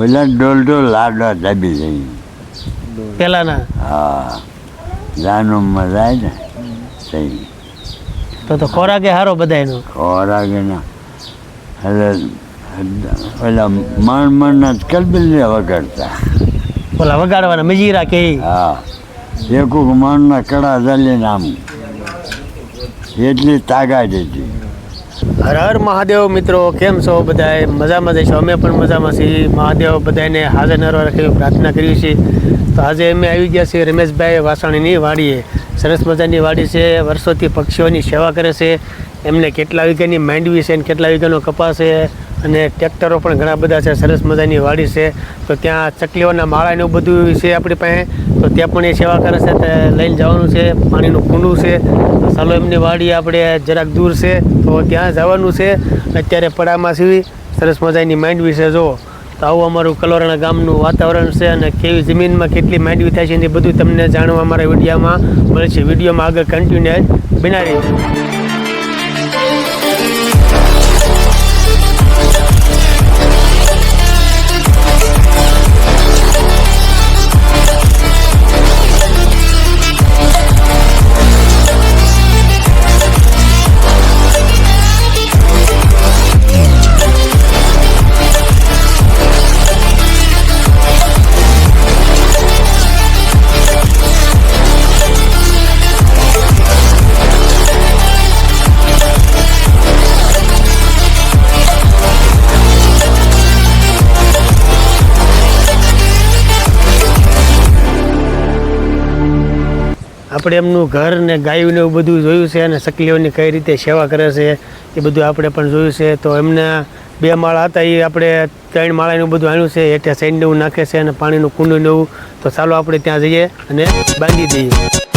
પેલા ડોલ ડોલ લાડવા દાબી જઈ પેલાના? હા. જાનુમાં જાય ને થઈ. તો તો ખોરાકે હારો બધાયનો. ખોરાકે ના એટલે પેલા મણ મણના જ કલબિલ્લે વગાડતા. પેલા વગાડવાના મજીરા કે હા. એક મણના કડા ચાલીને નામ એટલી તાકાત હતી. હર હર મહાદેવ મિત્રો, કેમ છો બધાય? મજામાં જઈશું અમે પણ મજામાં છીએ. મહાદેવ બધાને હાજર નરવા રાખી પ્રાર્થના કરી છે તો આજે અમે આવી ગયા છીએ રમેશભાઈ વાસાણીની વાડીએ. સરસ મજાની વાડી છે. વર્ષોથી પક્ષીઓની સેવા કરે છે. એમને કેટલા વીઘાની માંડવી છે અને કેટલા વીઘાનો કપાસ છે. અને ટ્રેક્ટરો પણ ઘણા બધા છે, સરસ મજાની વાડી છે. તો ત્યાં ચકલીઓના માળા એવું બધું છે આપણી પાસે. તો ત્યાં પણ એ સેવા કરે છે તે લઈને જવાનું છે, પાણીનું કુંડું છે. ચાલો એમની વાડી આપણે જરાક દૂર છે, તો ત્યાં જવાનું છે. અત્યારે પડામાં સીવી સરસ મજાની માંડવી છે, જુઓ. તો આવું અમારું કલોરાણા ગામનું વાતાવરણ છે અને કેવી જમીનમાં કેટલી માંડવી થાય છે એ બધું તમને જાણવા અમારા વિડીયોમાં છે વિડીયોમાં આગળ કન્ટિન્યુ બનાવી આપણે એમનું ઘર ને ગાયું ને એવું બધું જોયું છે અને સકલીઓની કઈ રીતે સેવા કરે છે એ બધું આપણે પણ જોયું છે. તો એમને બે માળા હતા, એ આપણે ત્રણ માળાનું બધું આણ્યું છે. એટલે સૈન એવું નાખે છે અને પાણીનું કુંડું ને એવું. તો ચાલો આપણે ત્યાં જઈએ અને બાંધી દઈએ.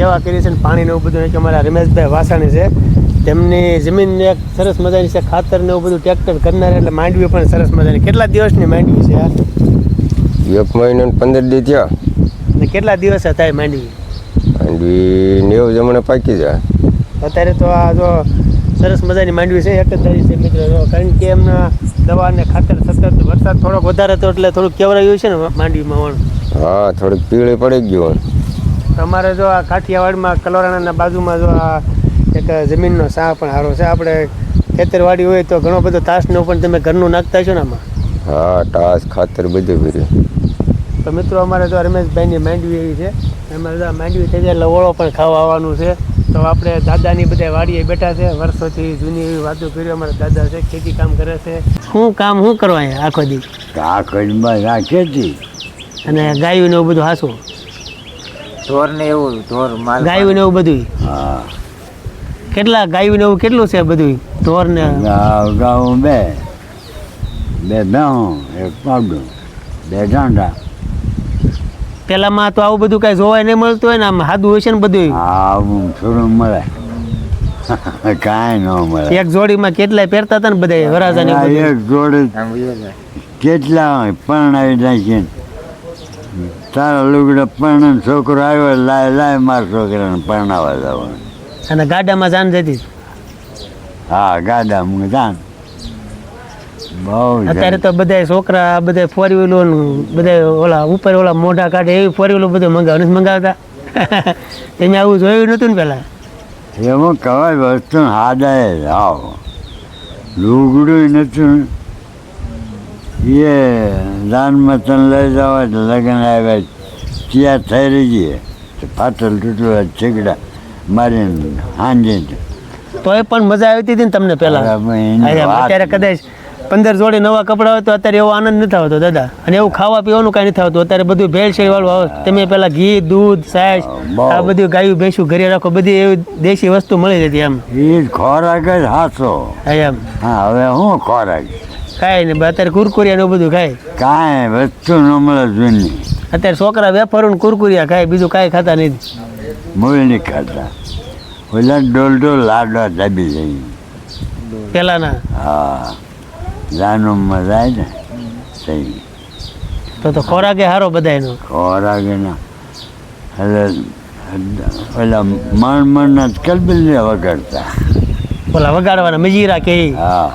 સેવા કરી છે ને પાણીને એવું બધું કે અમારા રમેશભાઈ વાસાણી છે. તેમની જમીન એક સરસ મજાની છે. ખાતર ને એવું બધું ટ્રેક્ટર કરનાર એટલે માંડવી પણ સરસ મજાની. કેટલા દિવસની માંડવી છે આ એક મહિનો પંદર દી થયા. અને કેટલા દિવસ થાય માંડવી? માંડવી નેવું જમણે પાકી જાય અત્યારે તો આ જો સરસ મજાની માંડવી છે. એક જ ધારી છે મિત્રો. કારણ કે એમના દવા ને ખાતર સતત વરસાદ થોડોક વધારે હતો એટલે થોડુંક કેવરાયું છે ને માંડવીમાં વણ? હા થોડીક પીળી પડી ગયું તમારે જો આ કાઠિયાવાડમાં કલોરાણાના બાજુમાં જો આ એક જમીનનો સાહ પણ સારો છે. આપણે ખેતરવાડી હોય તો ઘણો બધો તાસનો પણ તમે ઘરનું નાખતા છો ને આમાં? હા તાસ ખાતર બધું ભર્યું. તો મિત્રો અમારે તો રમેશભાઈની માંડવી એવી છે. એમાં બધા માંડવી થઈ જાય એટલે ઓળો પણ ખાવા આવવાનું છે. તો આપણે દાદાની બધા વાડીએ બેઠા છે. વર્ષોથી જૂની એવી વાતો કરી અમારા દાદા છે ખેતી કામ કરે છે. શું કામ શું કરવા આખો દી? કાકડમાં ખેતી અને ગાયું ને એવું બધું હાસું ઢોર ને એવું ઢોર માલ ગાયું ને એવું બધું હા. કેટલા ગાયું ને એવું કેટલું છે બધું ઢોર ને? ગાઉ ગાઉ બે. બે ભેહું એક પાવડું બે ડાંડા પેલામાં તો આવું બધું કઈ જોવાય નહીં મળતું હોય ને આમ સાદું હોય છે ને બધું આવું થોડું મળે. કાંઈ ન મળે. એક જોડીમાં કેટલાય પહેરતા હતા ને બધા વરાજા ને આ એવું બધું. એક જોડી જાય. કેટલા હોય પરણાવી નાખીને. તારા લુગડા પરણે છોકરો આવ્યો લાય લાય મારા છોકરાને પરણાવવા જવાનું. અને ગાડામાં જાન જતી હા ગાડા હું જાણ બહુ અત્યારે તો બધા છોકરા બધા ફોર વ્હીલર બધા ઓલા ઉપર ઓલા મોઢા કાઢે એવી ફોર વ્હીલર બધું મંગાવ નથી મંગાવતા? તમે આવું જોયું નતું ને પેલા? એમાં કવાય વસ્તુ હાદાય આવ. લુગડું નથી એ દાન મતન લઈ જાવ લગ્ન આવ્યા ત્યાં થઈ રહી તો પાટલ તૂટવા છીકડા મારીને હાંજે તોય પણ મજા આવતી હતી ને તમને વાત અત્યારે કદાચ પંદર જોડી નવા કપડા હોય તો અત્યારે એવો આનંદ નથી આવતો દાદા. અને એવું ખાવા પીવાનું કાંઈ નથી આવતું અત્યારે બધું ભેળસેળ વાળું આવે. તમે પેલા ઘી દૂધ સાસ આ બધું ગાયું ભેંસું ઘરે રાખો બધી એવી દેશી વસ્તુ મળી જતી એમ. એ ખોરાક જ હાસો. એમ. હા હવે હું ખોરાક? ખાય ને અત્યારે કુરકુરિયા નું બધું ખાય. કાંઈ વસ્તુ ન મળે અત્યારે છોકરા વેપારું કુરકુરિયા ખાય બીજું કાંઈ ખાતા નથી. મૂળ નહીં ખાતા. પેલા ડોલ ડોલ લાડવા દાબી જઈ પેલાના? હા. જાનુમાં જાય ને થઈ તો તો ખોરાકે સારો બધાયનો. ખોરાકે ના એટલે ઓલા મણ મણના જ કલબિલ્લે વગાડતા. પેલા વગાડવાના મજીરા કે હા.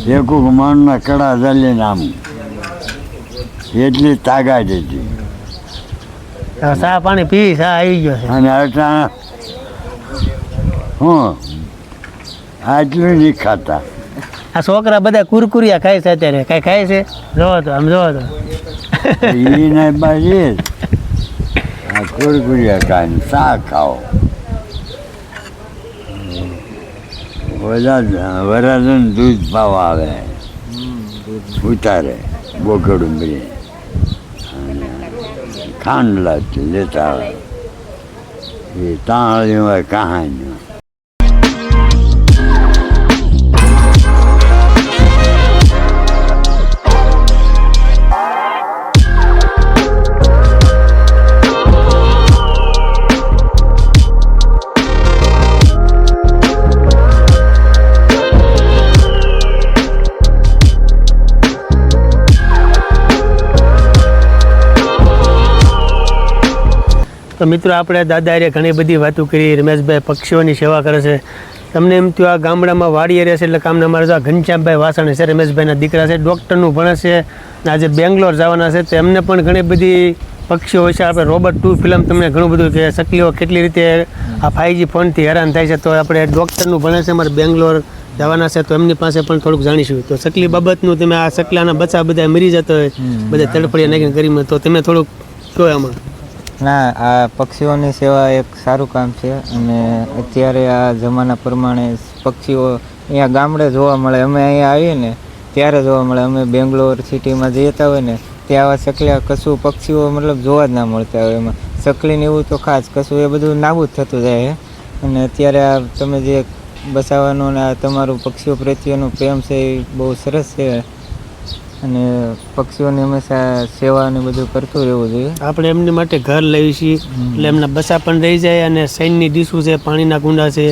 એક મણના કડા ચાલીને નામ એટલી તાકાત હતી. સા ચા પાણી પી ચા આવી ગયો છે. અને અટાણા હું આટલું નહીં ખાતા. આ છોકરા બધા કુરકુરિયા ખાય છે અત્યારે. કાંઈ ખાય છે? જોવો તો આમ જોવો તો. એને બાજી આ કુરકુરિયા ખાઈને શાક ખાઓ. બધા વરાજન દૂધ ભાવ આવે. ઉતારે બોકડું અને ખાંડ લાગતી લેતા આવે. એ તાળી હોય કહાની તો મિત્રો આપણે દાદા હારે ઘણી બધી વાતો કરી. રમેશભાઈ પક્ષીઓની સેવા કરે છે. તમને એમ થયું આ ગામડામાં વાડીએ છે એટલે કામને અમારે જો ઘનશ્યામભાઈ વાસણ છે રમેશભાઈના દીકરા છે ડૉક્ટરનું ભણે છે અને આજે બેંગ્લોર જવાના છે. તો એમને પણ ઘણી બધી પક્ષીઓ છે. આપણે રોબર્ટ ટુ ફિલ્મ તમને ઘણું બધું કે સકલીઓ કેટલી રીતે આ ફાઈવજી ફોનથી હેરાન થાય છે. તો આપણે ડૉક્ટરનું ભણે છે અમારે બેંગ્લોર જવાના છે. તો એમની પાસે પણ થોડુંક જાણીશું. તો સકલી બાબતનું તમે આ સકલાના બચ્ચા બધા મરી જતો હોય બધા તડફડિયા નાખીને કરીમાં તો તમે થોડુંક કહો એમાં. ના, આ પક્ષીઓની સેવા એક સારું કામ છે અને અત્યારે આ જમાના પ્રમાણે પક્ષીઓ અહીંયા ગામડે જોવા મળે. અમે અહીંયા આવીએ ને, ત્યારે જોવા મળે. અમે બેંગ્લોર સિટીમાં જતા હોય ને, ત્યાં આવા સકલિયા કશું પક્ષીઓ મતલબ જોવા જ ના મળતા હોય એમાં. સકલીને એવું તો ખાસ કશું એ બધું નાબૂદ થતું જાય અને અત્યારે આ તમે જે બસાવવાનું ને આ તમારું પક્ષીઓ પ્રત્યેનો પ્રેમ છે એ બહુ સરસ છે. અને પક્ષીઓને હંમેશા સેવા ને બધું કરતું રહેવું જોઈએ. આપણે એમની માટે ઘર લઈએ છીએ, એટલે એમના બસા પણ રહી જાય અને સૈનની ડીશું છે, પાણીના કુંડા છે,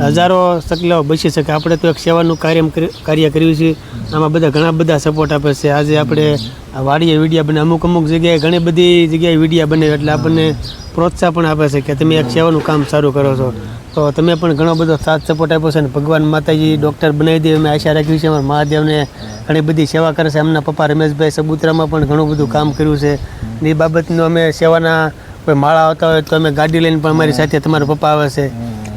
હજારો સકલાઓ બચી શકે. આપણે તો એક સેવાનું કાર્ય કાર્ય કર્યું છે. આમાં બધા ઘણા બધા સપોર્ટ આપે છે. આજે આપણે આ વાડીએ વિડીયા બને, અમુક અમુક જગ્યાએ ઘણી બધી જગ્યાએ વિડીયા બને એટલે આપણને પ્રોત્સાહન આપે છે કે તમે એક સેવાનું કામ સારું કરો છો. તો તમે પણ ઘણો બધો સાથ સપોર્ટ આપ્યો છે અને ભગવાન માતાજી ડૉક્ટર બનાવી દે અમે આશા રાખી છે અમારા મહાદેવને ઘણી બધી સેવા કરે છે. એમના પપ્પા રમેશભાઈ સબુતરામાં પણ ઘણું બધું કામ કર્યું છે. એ બાબતનું અમે સેવાના કોઈ માળા આવતા હોય તો અમે ગાડી લઈને પણ અમારી સાથે તમારા પપ્પા આવે છે.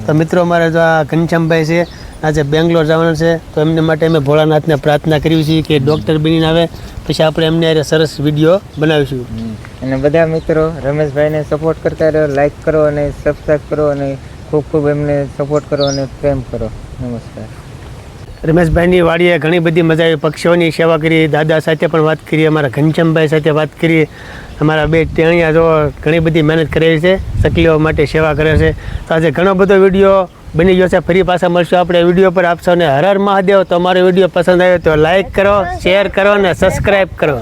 તો મિત્રો, અમારા જો આ ઘનશ્યામભાઈ છે આજે બેંગ્લોર જવાનું છે તો એમને માટે અમે ભોળાનાથને પ્રાર્થના કરી છે કે ડૉક્ટર બનીને આવે પછી આપણે એમને અરે સરસ વીડિયો બનાવીશું. અને બધા મિત્રો રમેશભાઈને સપોર્ટ કરતા રહો લાઈક કરો અને સબસ્ક્રાઈબ કરો અને ખૂબ ખૂબ એમને સપોર્ટ કરો અને પ્રેમ કરો. નમસ્કાર. રમેશભાઈની વાડીએ ઘણી બધી મજા આવી. પક્ષીઓની સેવા કરી દાદા સાથે પણ વાત કરી અમારા ઘનશ્યામભાઈ સાથે વાત કરી. અમારા બે ટેણિયા જો ઘણી બધી મહેનત કરેલી છે સકલીઓ માટે સેવા કરે છે. તો આજે ઘણો બધો વીડિયો બની ગયો છે. ફરી પાછા મળશું આપણે વીડિયો પર. આપશો અને હર હર મહાદેવ. તમારો વીડિયો પસંદ આવ્યો તો લાઈક કરો શેર કરો અને સબસ્ક્રાઈબ કરો.